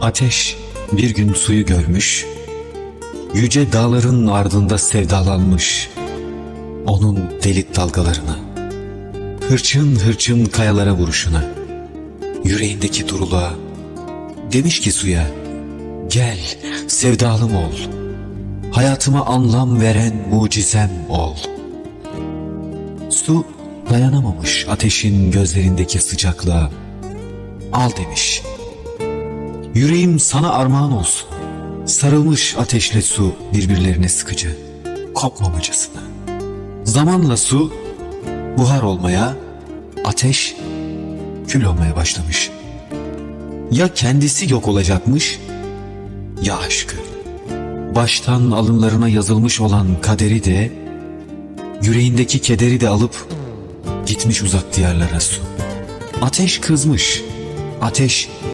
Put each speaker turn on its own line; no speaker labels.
Ateş bir gün suyu görmüş, yüce dağların ardında sevdalanmış, onun delik dalgalarına, hırçın hırçın kayalara vuruşuna, yüreğindeki duruluğa, demiş ki suya, gel sevdalım ol, hayatıma anlam veren mucizem ol. Su dayanamamış ateşin gözlerindeki sıcaklığa, al demiş. Yüreğim sana armağan olsun. Sarılmış ateşle su birbirlerine sıkıcı, kopmamacasına. Zamanla su buhar olmaya, ateş kül olmaya başlamış. Ya kendisi yok olacakmış, ya aşkı. Baştan alınlarına yazılmış olan kaderi de, yüreğindeki kederi de alıp gitmiş uzak diyarlara su. Ateş kızmış, ateş